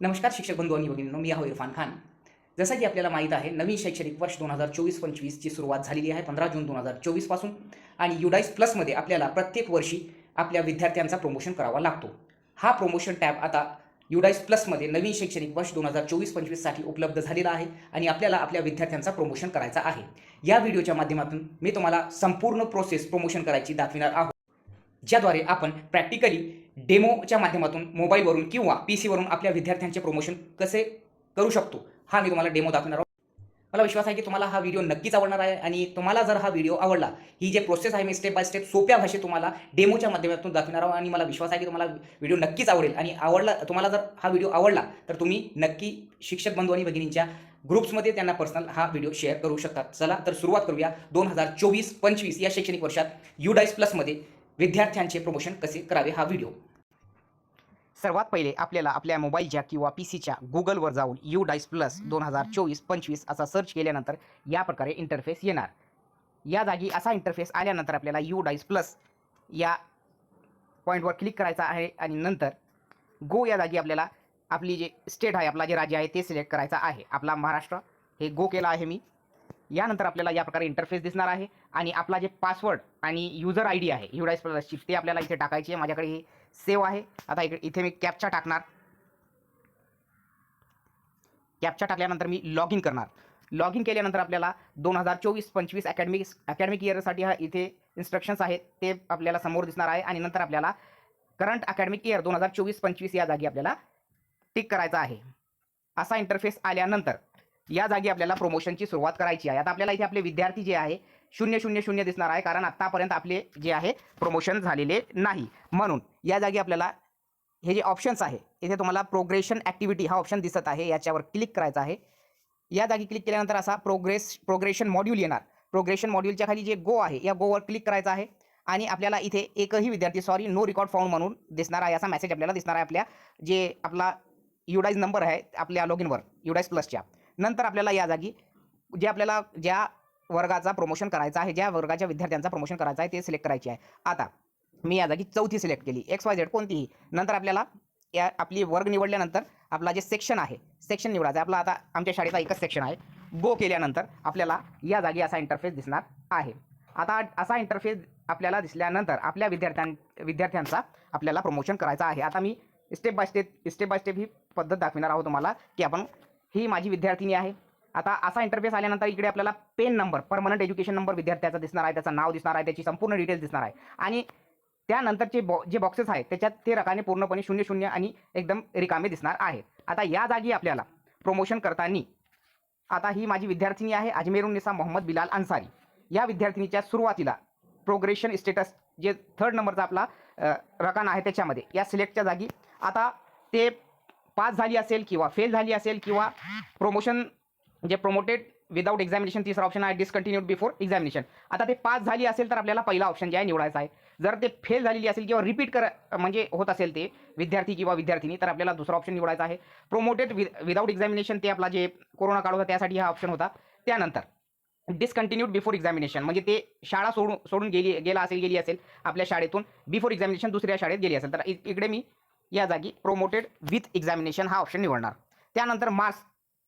नमस्कार शिक्षक बंधू आणि भगिनींनो मी आहो इरफान खान. जसं की आपल्याला माहीत आहे नवीन शैक्षणिक वर्ष दोन हजार चोवीस पंचवीसची सुरुवात झालेली आहे पंधरा जून दोन हजार चोवीसपासून आणि युडाईस प्लसमध्ये आपल्याला प्रत्येक वर्षी आपल्या विद्यार्थ्यांचा प्रमोशन करावा लागतो. हा प्रमोशन टॅब आता युडाईस प्लसमध्ये नवीन शैक्षणिक वर्ष दोन हजार चोवीस पंचवीससाठी उपलब्ध झालेला आहे आणि आपल्याला आपल्या विद्यार्थ्यांचा प्रमोशन करायचा आहे. या व्हिडिओच्या माध्यमातून मी तुम्हाला संपूर्ण प्रोसेस प्रमोशन करायची दाखविणार आहोत ज्याद्वारे आपण प्रॅक्टिकली डेमोच्या माध्यमातून मोबाईलवरून किंवा पी सीवरून आपल्या विद्यार्थ्यांचे प्रमोशन कसे करू शकतो हा मी तुम्हाला डेमो दाखवणार आहोत. मला विश्वास आहे की तुम्हाला हा व्हिडिओ नक्कीच आवडणार आहे आणि तुम्हाला जर हा व्हिडिओ आवडला ही जे प्रोसेस आहे मी स्टेप बाय स्टेप सोप्या भाषेत तुम्हाला डेमोच्या माध्यमातून दाखवणार आहोत आणि मला विश्वास आहे की तुम्हाला व्हिडिओ नक्कीच आवडेल. आणि आवडला तुम्हाला जर हा व्हिडिओ आवडला तर तुम्ही नक्की शिक्षक बंधू आणि भगिनींच्या ग्रुप्समध्ये त्यांना पर्सनल हा व्हिडिओ शेअर करू शकतात. चला तर सुरुवात करूया. दोन हजार चोवीस पंचवीस या शैक्षणिक वर्षात युडाईस प्लसमध्ये विद्यार्थ्यांचे प्रमोशन कसे करावे हा व्हिडिओ सर्वात पहिले आपल्याला आपल्या मोबाईलच्या किंवा पी सीच्या गुगलवर जाऊन यू डाईस प्लस दोन हजार चोवीस पंचवीस असा सर्च केल्यानंतर या प्रकारे इंटरफेस येणार. या जागी असा इंटरफेस आल्यानंतर आपल्याला यू डाईस प्लस या पॉईंटवर क्लिक करायचा आहे आणि नंतर गो या जागी आपल्याला आपली जे स्टेट आहे आपला जे राज्य आहे ते सिलेक्ट करायचं आहे. आपला महाराष्ट्र हे गो केला आहे मी. यानंतर आपल्याला या प्रकारे इंटरफेस दिसणार आहे. आणि आपला जे पासवर्ड आणि युजर आय डी आहे युडाईस प्लसची ते आपल्याला इथे टाकायची आहे. माझ्याकडे हे सेव्ह आहे. आता इकडे इथे मी कॅपचा टाकणार. कॅपचा टाकल्यानंतर मी लॉग इन करणार. लॉग इन केल्यानंतर आपल्याला दोन हजार चोवीस पंचवीस अकॅडमिक अकॅडमिक इयरसाठी हा इथे इन्स्ट्रक्शन्स आहेत ते आपल्याला समोर दिसणार आहे. आणि नंतर आपल्याला करंट अकॅडमिक इयर दोन हजार चोवीस पंचवीस या जागी आपल्याला टिक करायचा आहे. असा इंटरफेस आल्यानंतर या जागी आपल्याला प्रमोशनची सुरुवात करायची आहे. आता आपल्याला इथे आपले विद्यार्थी जे आहे शून्य शून्य शून्य दिसणार आहे कारण आत्तापर्यंत आपले जे आहे प्रमोशन झालेले नाही. म्हणून या जागी आपल्याला हे जे ऑप्शन्स आहे इथे तुम्हाला प्रोग्रेशन ॲक्टिव्हिटी हा ऑप्शन दिसत आहे याच्यावर क्लिक करायचा आहे. या जागी क्लिक केल्यानंतर असा प्रोग्रेस प्रोग्रेशन मॉड्यूल येणार. प्रोग्रेशन मॉड्यूलच्या खाली जे गो आहे या गोवर क्लिक करायचं आहे. आणि आपल्याला इथे एकही विद्यार्थी सॉरी नो रेकॉर्ड फाउंड म्हणून दिसणार आहे असा मेसेज आपल्याला दिसणार आहे आपल्या जे आपला युडाईज नंबर आहे आपल्या लॉग इनवर युडाईज प्लसच्या नंतर आपल्याला या जागी जे आपल्याला ज्या वर्गाचा प्रमोशन करायचा आहे ज्या वर्गाच्या विद्यार्थ्यांचा प्रमोशन करायचा आहे ते सिलेक्ट करायचे आहे. आता मी या जागी चौथी सिलेक्ट केली. एक्स वाय झेड कोणतीही. नंतर आपल्याला या आपली वर्ग निवडल्यानंतर आपला जे सेक्शन आहे सेक्शन निवडायचं आहे. आपला आता आमच्या शाळेचा एकच सेक्शन आहे. गो केल्यानंतर आपल्याला या जागी असा इंटरफेस दिसणार आहे. आता असा इंटरफेस आपल्याला दिसल्यानंतर आपल्या विद्यार्थ्यां विद्यार्थ्यांचा आपल्याला प्रमोशन करायचं आहे. आता मी step by step step by step ही पद्धत दाखविणार आहोत तुम्हाला की आपण ही माझी विद्यार्थिनी आहे. आता असा इंटरफेस आल्यानंतर इकडे आपल्याला PEN number permanent education number विद्यार्थ्याचा दिसणार आहे त्याचं नाव दिसणार आहे त्याची संपूर्ण डिटेल्स दिसणार आहे. आणि त्यानंतरचे बॉ जे बॉक्सेस आहेत त्याच्यात ते रकाने पूर्णपणे शून्य शून्य आणि एकदम रिकामे दिसणार आहेत. आता या जागी आपल्याला प्रमोशन करताना आता ही माझी विद्यार्थिनी आहे अजमेरुन्निसा मोहम्मद बिलाल अन्सारी. या विद्यार्थिनीच्या सुरुवातीला प्रोग्रेशन स्टेटस जे थर्ड नंबरचा आपला रकान आहे त्याच्यामध्ये या सिलेक्टच्या जागी. आता ते पास झाली असेल किंवा फेल झाली असेल किंवा प्रोमोशन जे प्रोमोटेड विदाऊट एक्झामिनेशन तिसरा ऑप्शन आहे डिसकंटिन्यूड बिफोर एक्झामिनेशन आता ते पास झाली असेल तर आपल्याला पहिला ऑप्शन जे आहे निवडायचा आहे. जर ते फेल झालेली असेल किंवा रिपीट कर म्हणजे होत असेल ते विद्यार्थी किंवा विद्यार्थिनी तर आपल्याला दुसरा ऑप्शन निवडायचा आहे. प्रोमोटेड विदाऊट एक्झामिनेशन ते आपला जे कोरोना काळ होता त्यासाठी हा ऑप्शन होता. त्यानंतर डिसकंटिन्यूड बिफोर एक्झामिनेशन म्हणजे ते शाळा सोडून सोडून गेली गेला असेल गेली असेल आपल्या शाळेतून बिफोर एक्झामिनेशन दुसऱ्या शाळेत गेली असेल. तर इकडे मी या जागी प्रोमोटेड विथ एक्झामिनेशन हा ऑप्शन निवडणार. त्यानंतर मार्क्स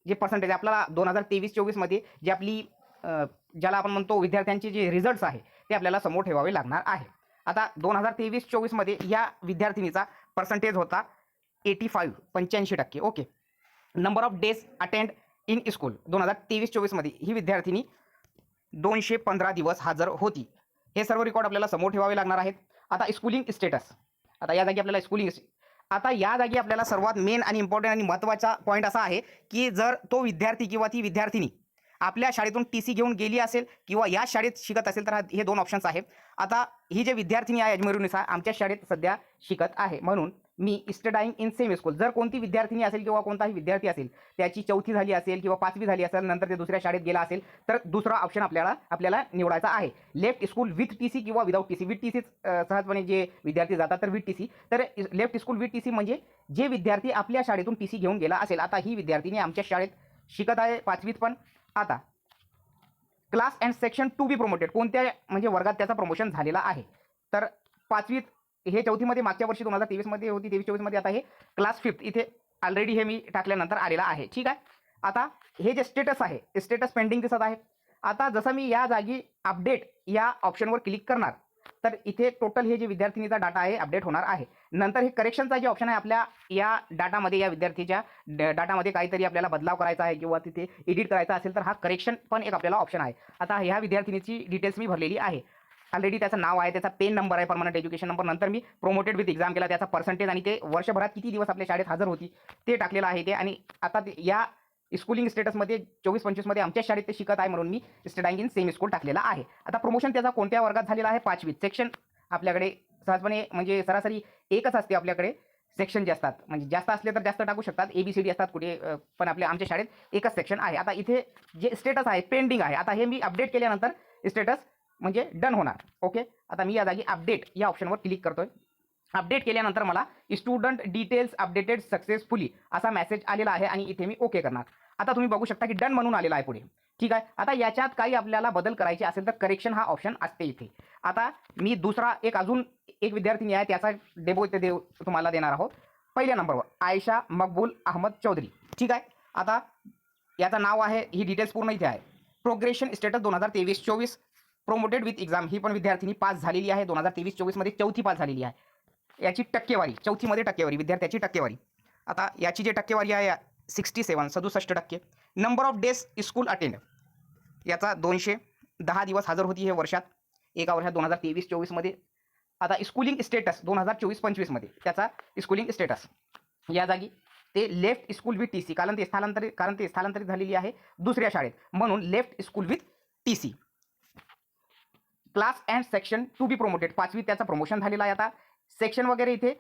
जे पर्सेंटेज आपल्याला दोन हजार तेवीस चोवीसमध्ये जी आपली ज्याला आपण म्हणतो विद्यार्थ्यांचे जे रिझल्ट्स आहे ते आपल्याला समोर ठेवावे लागणार आहे. आता दोन हजार तेवीस चोवीसमध्ये या विद्यार्थिनीचा पर्सेंटेज होता एटी फाईव्ह पंच्याऐंशी टक्के. Okay number of days attend in school दोन हजार तेवीस चोवीसमध्ये ही विद्यार्थिनी दोनशे पंधरा दिवस हजर होती. हे सर्व रेकॉर्ड आपल्याला समोर ठेवावे लागणार आहेत. आता स्कूलिंग स्टेटस आता या जागी आपल्याला स्कूलिंग आता या जागी आपल्याला सर्वात मेन आणि इम्पॉर्टंट आणि महत्त्वाचा पॉईंट असा आहे की जर तो विद्यार्थी किंवा ती विद्यार्थिनी आपल्या शाळेतून टी सी घेऊन गेली असेल किंवा या शाळेत शिकत असेल तर हे दोन ऑप्शन्स आहेत. आता ही जे विद्यार्थिनी आहे अजमेरुनिसा आमच्या शाळेत सध्या शिकत आहे. म्हणून मी इस्टडाईंग इन सेम स्कूल जर कोणती विद्यार्थिनी असेल किंवा कोणताही विद्यार्थी असेल त्याची चौथी झाली असेल किंवा पाचवी झाली असेल नंतर ते दुसऱ्या शाळेत गेला असेल तर दुसरा ऑप्शन आपल्याला आपल्याला निवडायचा आहे. Left school with T C किंवा without T C with T C सहजपणे जे विद्यार्थी जातात तर विथ टी सी तर left school with T C म्हणजे जे विद्यार्थी आपल्या शाळेतून टी सी घेऊन गेला असेल आता ही विद्यार्थिनी आमच्या शाळेत शिकत आहे पाचवीत पण. आता class and section to be promoted कोणत्या म्हणजे वर्गात त्याचा प्रमोशन झालेला आहे. तर पाचवीत हे चौथीमध्ये मागच्या वर्षी दोन हजार तेवीसमध्ये होती तेवीस चोवीसमध्ये आता हे क्लास फिफ्थ इथे ऑलरेडी हे मी टाकल्यानंतर आलेला आहे. ठीक आहे? आता हे जे स्टेटस आहे स्टेटस पेंडिंग दिसत आहे. आता जसं मी या जागी अपडेट या ऑप्शनवर क्लिक करणार तर इथे टोटल हे जे विद्यार्थिनीचा डाटा आहे अपडेट होणार आहे. नंतर हे करेक्शनचा जे ऑप्शन आहे आपल्या या डाटामध्ये या विद्यार्थीच्या ड- डाटामध्ये काहीतरी आपल्याला बदलाव करायचा आहे किंवा तिथे एडिट करायचा असेल तर हा करेक्शन पण एक आपल्याला ऑप्शन आहे. आता ह्या विद्यार्थिनीची डिटेल्स मी भरलेली आहे. ऑलरेडी त्याचं नाव आहे त्याचा पेन नंबर आहे परमनंट एज्युकेशन नंबर नंतर मी प्रोमोटेड विथ एक्झाम केला त्याचा पर्सेंटेज आणि ते वर्षभरात किती दिवस आपल्या शाळेत हजर होती ते टाकलेलं आहे ते. आणि आता ते या स्कूलिंग स्टेटसमध्ये चोवीस पंचवीसमध्ये आमच्या शाळेत ते शिकत आहे म्हणून मी स्टडाईंग इन सेम स्कूल टाकलेला आहे. आता प्रमोशन त्याचा कोणत्या वर्गात झालेला आहे? पाचवीत. सेक्शन आपल्याकडे सहजपणे म्हणजे सरासरी एकच असते आपल्याकडे. सेक्शन जे असतात म्हणजे जास्त असले तर जास्त टाकू शकतात. ए बी सी डी असतात कुठे पण आपल्या आमच्या शाळेत एकच सेक्शन आहे. आता इथे जे स्टेटस आहे पेंडिंग आहे. आता हे मी अपडेट केल्यानंतर स्टेटस म्हणजे डन होणार. ओके आता मी या जागी अपडेट या ऑप्शनवर क्लिक करतोय. अपडेट केल्यानंतर मला स्टुडंट डिटेल्स अपडेटेड सक्सेसफुली असा मेसेज आलेला आहे आणि इथे मी ओके करणार. आता तुम्ही बघू शकता की डन म्हणून आलेला आहे पुढे. ठीक आहे? आता याच्यात काही आपल्याला बदल करायचे असेल तर करेक्शन हा ऑप्शन असते इथे. आता मी दुसरा एक अजून एक विद्यार्थिनी आहे त्याचा डेबो इथे देऊ तुम्हाला देणार आहोत. पहिल्या नंबरवर आयशा मकबूल अहमद चौधरी. ठीक आहे? आता याचं नाव आहे ही डिटेल्स पूर्ण इथे आहे. प्रोग्रेशन स्टेटस दोन हजार तेवीस चोवीस. प्रोमोटेड विथ एक्झाम ही पण विद्यार्थिनी पास झालेली आहे. दोन हजार तेवीस चोवीसमध्ये चौथी पास झालेली आहे. याची टक्केवारी चौथीमध्ये टक्केवारी विद्यार्थ्याची टक्केवारी. आता याची जी टक्केवारी आहे सिक्स्टी सेवन सदुसष्ट टक्के. Number of days school attend याचा दोनशे दहा दिवस हजर होती हे वर्षात. एका वर्षात दोन हजार तेवीस चोवीसमध्ये आता स्कूलिंग स्टेटस दोन हजार चोवीस पंचवीसमध्ये त्याचा स्कूलिंग स्टेटस या जागी ते left school with T C कारण ते स्थलांतरित कारण ते स्थलांतरित झालेली आहे दुसऱ्या शाळेत. म्हणून left school with T C class and section to be promoted पाचवी त्याचं प्रमोशन झालेलं आहे आता. सेक्शन वगैरे इथे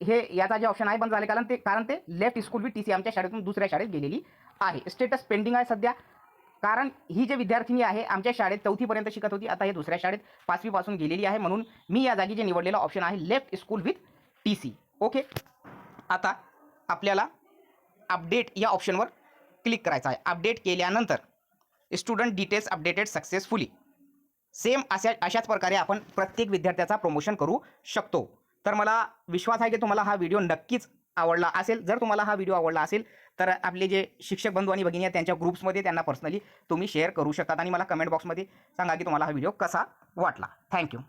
हे याचा जे ऑप्शन आहे बंद झाले कारण ते कारण ते left school with T C आमच्या शाळेतून दुसऱ्या शाळेत गेलेली आहे. स्टेटस पेंडिंग आहे सध्या. कारण ही जे विद्यार्थिनी आहे आमच्या शाळेत चौथीपर्यंत शिकत होती आता हे दुसऱ्या शाळेत पाचवीपासून गेलेली आहे. म्हणून मी या जागी जे निवडलेला ऑप्शन आहे left school with T C okay आता आपल्याला अपडेट या ऑप्शनवर क्लिक करायचं आहे. अपडेट केल्यानंतर student details updated successfully same अशा अशाच प्रकारे आपण प्रत्येक विद्यार्थ्याचा प्रमोशन करू शकतो. तर मला विश्वास आहे की तुम्हाला हा व्हिडिओ नक्कीच आवडला असेल. जर तुम्हाला हा व्हिडिओ आवडला असेल तर आपले जे शिक्षक बंधू आणि भगिनी आहेत त्यांच्या ग्रुप्समध्ये त्यांना पर्सनली तुम्ही शेअर करू शकतात. आणि मला कमेंट बॉक्समध्ये सांगा की तुम्हाला हा व्हिडिओ कसा वाटला. थँक्यू